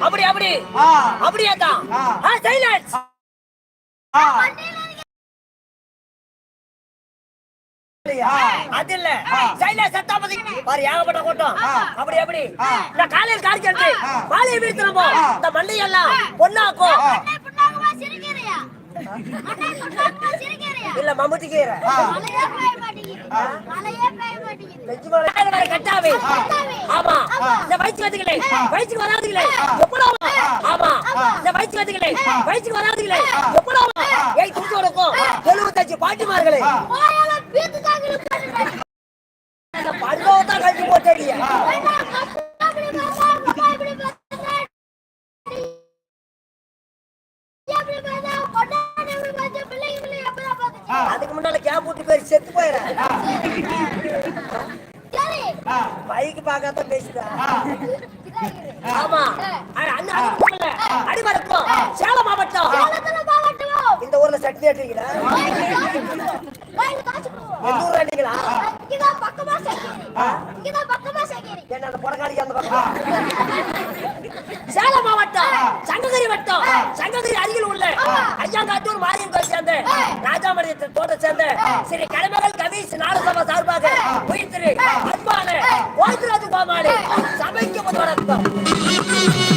அப்படி அப்படி. ஆ. அப்படியே தான். சைலன்ஸ். அது இல்ல. சைலன்ஸ் சத்தாபதி பாரு ஏகப்பட்ட கூட்டம். அப்படி அப்படி. இந்த காலையில் ஆ. மாலையை வீழ்த்துறமோ ஆ. இந்த மண்ணை எல்லாம் பொண்ணாக்கும் இல்ல மம்முட்டி கீரை. கட்டாவே. ஆமா. இந்த வயிற்று வந்துகளே வயிற்றுக்கு வராதுகளே எப்படாமா ஆமா. இந்த வயிற்று வந்துகளே வயிற்றுக்கு வராதுகளே எப்படாமா ஏய் துண்டு கொடுக்கும் எழுபத்தஞ்சு பாட்டிமார்களே. பருவத்தை கழிச்சு போட்டடியா. செத்து போயிடுறேன் மைக்கு பார்க்காத பேசுதா. ஆமா. அடிமரக்கம் சேலம் மாவட்டம். இந்த ஊர்ல சட்னி அடிக்கிறீங்களா இங்கதான் பக்கமா. என்ன அந்த புறக்காளிக்கு அந்த பக்கம்? சேலம் மாவட்டம் சங்ககிரி வட்டம் சங்ககிரி அருகில் உள்ள ஐயாங்காட்டூர் மாரியம் கோயில் சேர்ந்த ராஜாமணி தோட்ட சேர்ந்த ஸ்ரீ கலைமகள் கவிஸ் நாடசபா சார்பாக உயிர் திரு அன்பான கோவிந்தராஜ கோமாளி சபைக்கு முதல்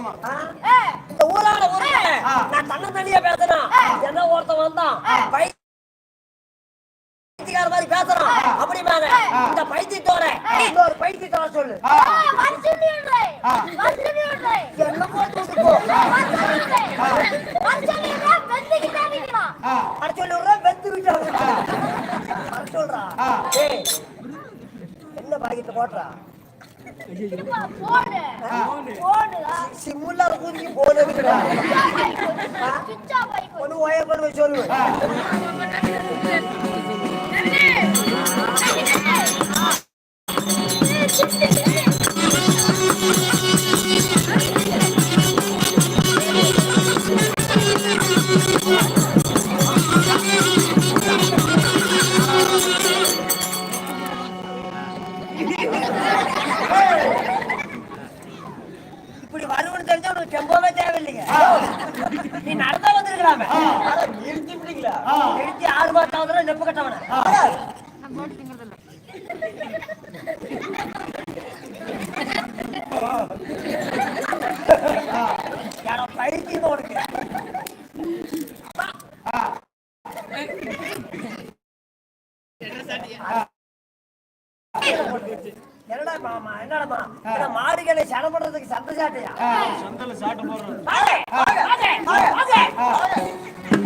இந்த ஊரால ஊருல நான் தன்ன தனியா பேசுறேன் என்ன ஒருத்தன் வந்தான்? பைத்தியக்கார மாதிரி பேசுறான். அப்படிமாங்க இந்த பைத்தியத்தோட இன்னொரு பைத்தியத்தோட சொல்லு. என்ன போட்டு போ? மனுஷனிடுறே. மனுஷனிடுறே, வெந்திக்கிட்டே நிக்கிறான். அட சொல்லி விடுறா விட்டாங்க சொல்றா. என்ன போடுறா? சிம்முள்ள கூதிக்கு ஆகி போச்சு. ஒண்ணு ஒய பண்ண சொல்லு நீ நடந்தா வந்திருக்கலாமே நிறுத்தி பிடிக்கல நிறுத்தி ஆறு மாசம் நெப்பு கட்டவன.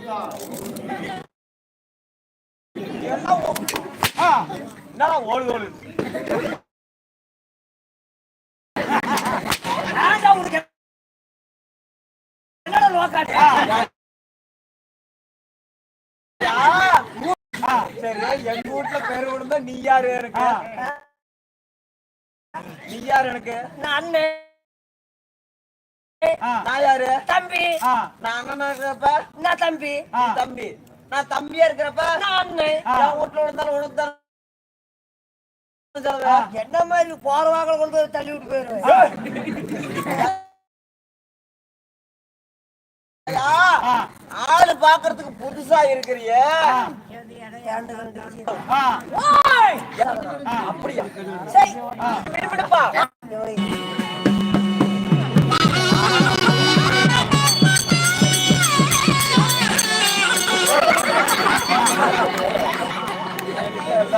யா, ஆ, சரி, எங்க வீட்டுல பேரு விழுந்தா நீ யாரு எனக்கு நீ யாரு எனக்கு நான் அண்ணன், நான் யாரு? தம்பி. நான் அண்ணனா இருக்கிறப்ப. நான் தம்பி. தம்பி. நான் தம்பியா இருக்கிறப்ப நான் அண்ணன். வீட்டுல விழுந்தாலும் சொல்லுவேன். என்ன மாதிரி போறவாங்க கொண்டு போய் தள்ளி விட்டு போயிருவேன்? ஆளு பாக்குறதுக்கு புதுசா இருக்கிறிய! அப்படியா? சரி. விடுப்பா.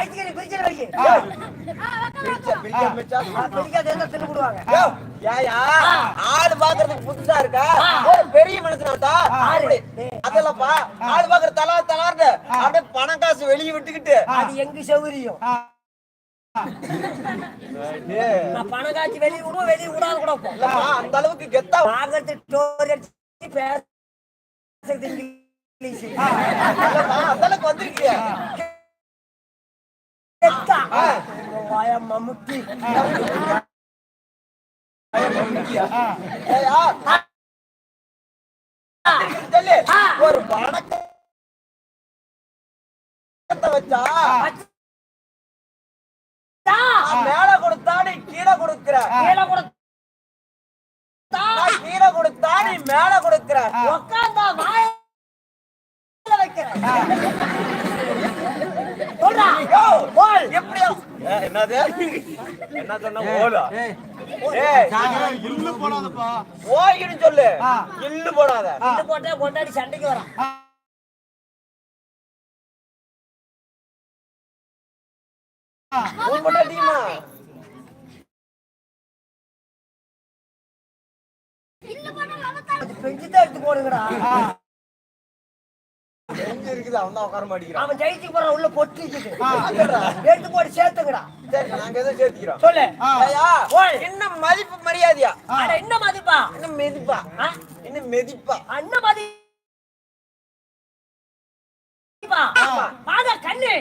ஐஸ்கிரீம். பிரிச்ச ஆடு பாக்குறதுக்கு புதுசா இருக்கா? பெரிய மனுஷனாட்டா. அதெல்லாம்ப்பா ஆடு பாக்குற தலா தலார்னு அப்படியே பணம் காசு வெளியே விட்டுக்கிட்டு. அது எங்க சௌகரியம்? பணம் காய்ச்சி வெளியே விடுவோம் வெளியே விடாத கூட அந்த அளவுக்கு கெத்தா வாங்கறது டோர் அடிச்சு பேசுறது இங்கிலீஷ். அந்த அளவுக்கு. வாயா மம்முட்டி. ஒரு வச்சா மேல கொடுத்தா நீ கீழே கொடுக்கிற கீழே கொடுத்தா. கீழே கொடுத்தா நீ மேல கொடுக்கிற என்னது? என்ன சொன்ன ஓலா. ஏய், ஏய். இல்லு போடாதப்பா. ஓய்னு சொல்லு. இல்லு போடாத. இது போட்டா கொண்டாடி சண்டைக்கு வரான். உன் பொண்டாட்டியுமா? இல்ல பண்ண வளர்த்தா அது பெஞ்சு தான் எடுத்து போடுங்கடா. எங்க இருக்குது அவன் தான் உட்கார மாட்டேங்கிறான். அவன் ஜெயிச்சு போறான் உள்ள பொட்டிக்குது ஆ. எடுத்து போட்டு சேர்த்துங்கடா சரி நாங்க எதோ சேர்த்துக்கிறோம்? சொல்லு. இன்னும் மதிப்பு மரியாதையா? என்ன மதிப்பா? இன்னும் மெதிப்பா? இன்னும் மெதிப்பா? அண்ண மதி கண்ணு.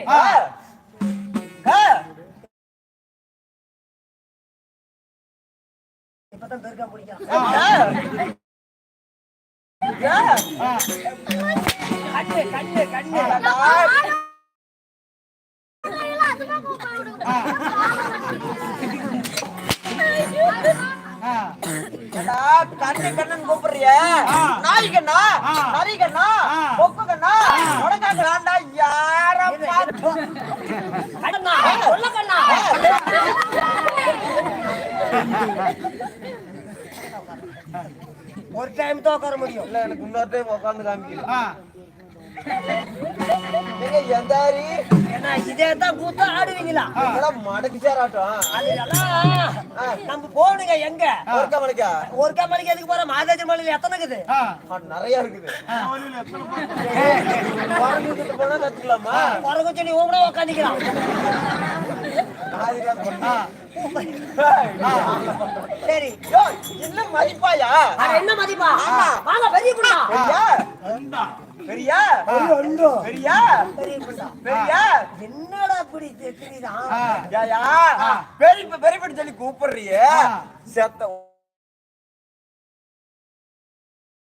இப்பதான் பெருக்கா பிடிக்கும். கண்ணு கண்ணு கண்ணு அதுமா கூப்பிடுங்க ஆ. ஆ. ஏடா, கண்ணு கண்ணுன்னு கூப்பிடுறிய. நாய் கண்ணா. நரி கண்ணா ஆ. கொக்கு கண்ணா ஒரு டைம் தான் உட்கார முடியும் இல்ல எனக்கு இன்னொரு டைம் உட்காந்து காமிக்கல ஆ. நீங்க எந்தாரி? ஏன்னா இதே தான் கூத்தா ஆடுவீங்களா? மடக்கு சேராட்டம் நம்ம போகணுங்க எங்க? ஒருக்க மணிக்கா ஒரு கம்பெனிக்கு எதுக்கு போற மாதாஜி மலையில எத்தனை இருக்குது. நிறைய இருக்குது. போனா கத்துக்கலாமா? பண்ணா. சரி. யோ, என்ன மதிப்பாயா? என்ன மதிப்பா? ஆமா. வாங்க பெரிய பெரியா? உண்டா? பெரியா? பெரியா பெரிய? பெரியா என்னடா இப்படி தெரியுதான் ஆ. யாயா? ஆ. பெரியப்ப பெரியப்பட்டு சொல்லி கூப்பிடுறியே. செத்த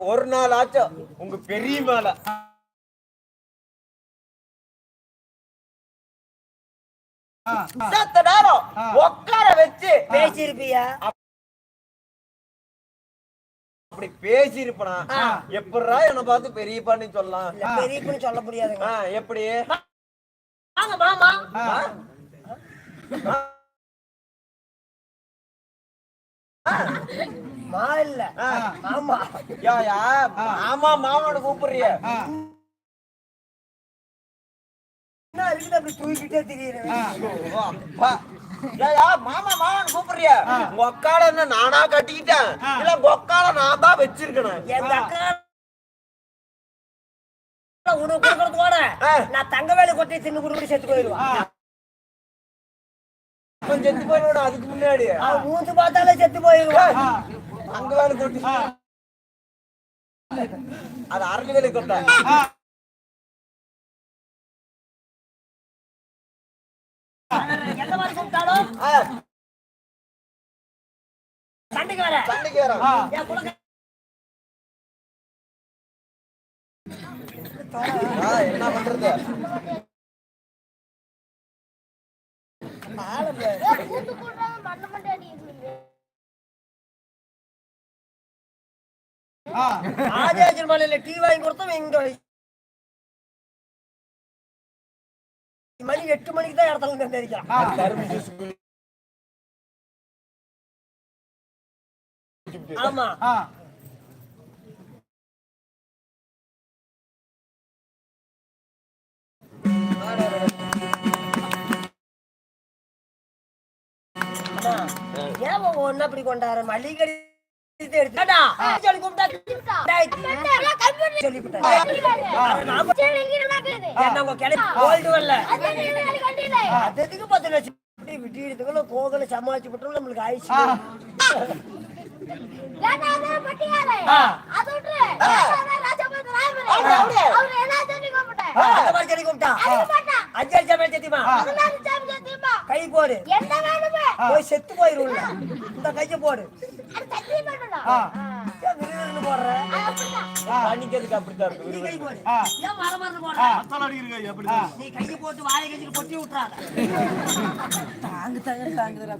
ஒரு நாள் ஆச்சும் உங்க பெரிய மேல. செத்த நேரம். உட்கார வச்சு பேசியிருப்பியா? அப்படி பேசி இருப்பனா ஆ. எப்படா என்ன பார்த்து பெரியப்பான்னு சொல்லலாம். இல்ல பெரிய புண்ணு சொல்ல முடியாதுங்க. ஆ, எப்படி? வாங்க மாமா. மா இல்ல. மாமா. யா யா ஆமா மாமாவோட கூப்பிடுறிய. என்ன இருக்குது அப்படி தூக்கிட்டே திரியுறேன் மாமா மாமான்னு கூப்பிடுறிய? உங்க அக்கால என்ன நானா கட்டிக்கிட்டேன். இல்ல உங்க அக்கால நான் தான் வச்சிருக்கணும். எங்க அக்கா உனக்கு கொடுக்கறதுக்கோட ஆ. நான் தங்க வேலை கொட்டி தின்னு குடுக்கிட்டு செத்து போயிடுவான். செத்து போயிடுவேன் அதுக்கு முன்னாடி? மூந்து பார்த்தாலே செத்து போயிடுவான். ஆ. அங்க வேலை கொட்டி. அது அரளி வேலை கொட்ட எந்த மாதிரி கூப்பிட்டாலும் சண்டைக்கு வர. சண்டைக்கு வர. என் குழந்தை என்ன பண்றது? ஆதிராஜன் மலையில டீ வாங்கி கொடுத்தோம் இங்க மணி எட்டு மணிக்கு தான் இடத்துல இருந்து எந்திரிக்கிறான் ஆமா. ஏன் ஒன்னு அப்படி கொண்டாரு மளிகை கோகலை சமாளிச்சு விட்டோம் நம்மளுக்கு ஆயிடுச்சு. கை போடு. போய் செத்து போயிருவோம் இந்த கையை போடு. போடுறேன் அன்னைக்கு நீ கையை போட்டு வாயை கஞ்சிக்கு பொட்டி விட்டுறாங்க தாங்க தாங்க தாங்குதுடா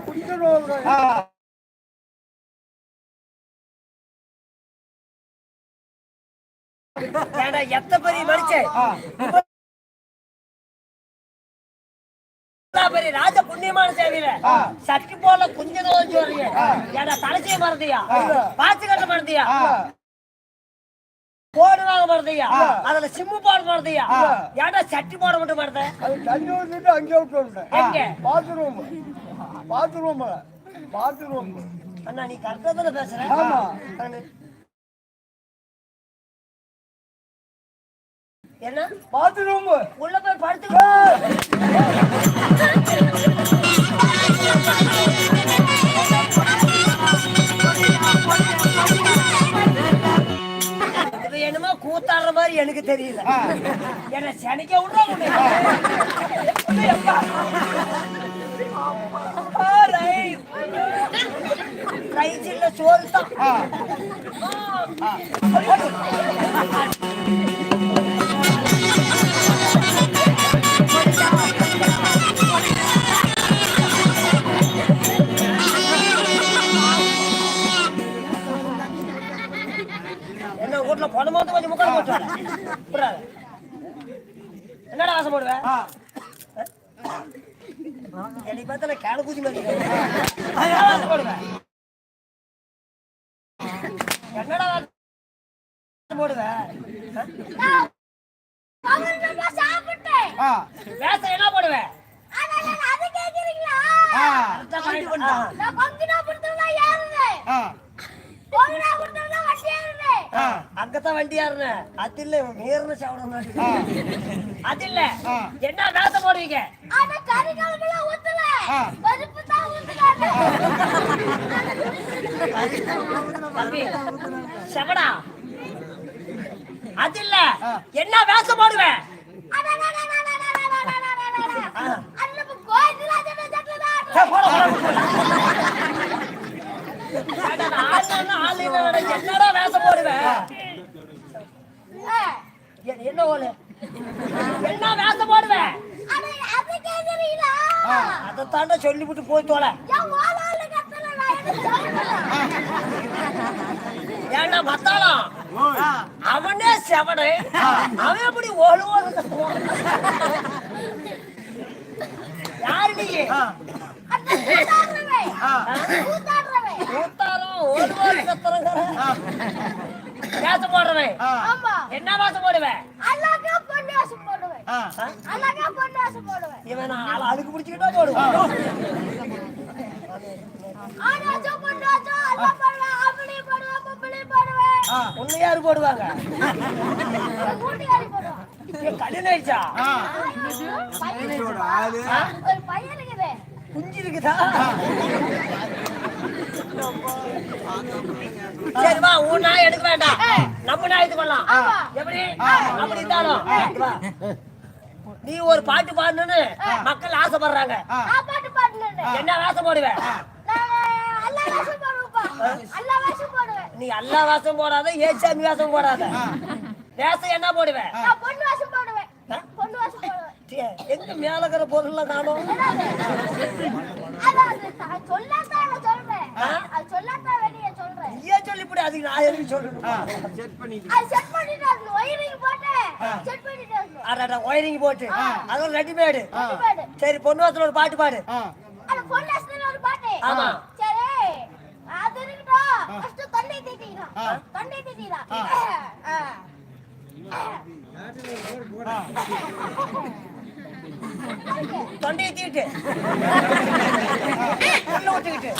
குடிக்கணும் எத்த பெரிய மனுஷன் பெரிய ராஜ புண்ணியமான சேவையில சக்தி போல குஞ்சு நோஞ்சு வரீங்க ஏன்னா தலைச்சியை மறந்தியா பாச்சு மறந்தியா கோடு வாங்க மாட்டதையா அதுல சிம்மு பாடு மாட்டதையா ஏடா சட்டி போட மட்டும் மாட்டத அது தண்ணி ஊத்திட்டு விட்டு வந்தேன் பாத்ரூம். பாத்ரூம். பாத்ரூம். அண்ணா நீ கரெக்டா பேசுற? என்ன? பாத்ரூம். உள்ள போய் படுத்து என்னமோ கூத்தாடுற மாதிரி எனக்கு தெரியல. என்ன சனிக்க விடுறோம் சோறு தான் என்னை பார்த்தா போடுவேன் பேச என்ன போடுவேன் நான் பங்கினா கொடுத்தா ஏறுது பங்கினா அங்கதான் வண்டியாருன அது இல்ல நேர்ல சாப்பிடணும் அது இல்ல. என்ன நாசம் போடுவீங்க? ஆனா செவடா அது இல்ல. என்ன வேஷம் போடுவேன் சொல்லிவிட்டு போய் தோல? ஏன்னா மத்தாளம் அவனே செவனு அவன் எப்படி கத்துவான் யாரு நீ. என்ன வேஷம் போடுவேன் இவன் ஆள் அழுக்கு பிடிச்சிக்கிட்டா போடுவான். பொண்ணு வேஷம், எல்லாம் போடுவேன். ஆம்பளையும் போடுவேன், பொம்பளையும் போடுவேன். உன்னை யாரு போடுவாங்க இருக்குது. குஞ்சு இருக்குதா சரி வா உன் நாய் எடுக்க வேண்டாம். நம்ம நாய் இது பண்ணலாம் ஆமா. எப்படி? அப்படி இருந்தாலும். வா. நீ ஒரு பாட்டு பாடணும்னு மக்கள் ஆசைப்படுறாங்க. என்ன வேஷம் போடுவேன். நீ எல்லா வேஷம் போடாத ஏசாமி வேஷம் போடாத. வேஷம் என்ன போடுவேன். எங்க காணும்? சொல்லாதான் வெளியே சொல்றேன். ஏன் சொல்லிப்படி அதுக்கு நான் எதுக்கு சொல்லணும்? அது. அடடா ஒயரிங் போட்டு அதுவும் ரெடிமேடு ரெடிமேடு. சரி பொண்ணு வாசல் ஒரு பாட்டு பாடு ஒரு. ஆமா. சரி அது இருக்கட்டும். first தொண்டை தீட்டிக்கணும். தொண்டை தீட்டிக்கலாம். ஆ. தொண்டையை தீட்டு உள்ள விட்டுக்கிட்டு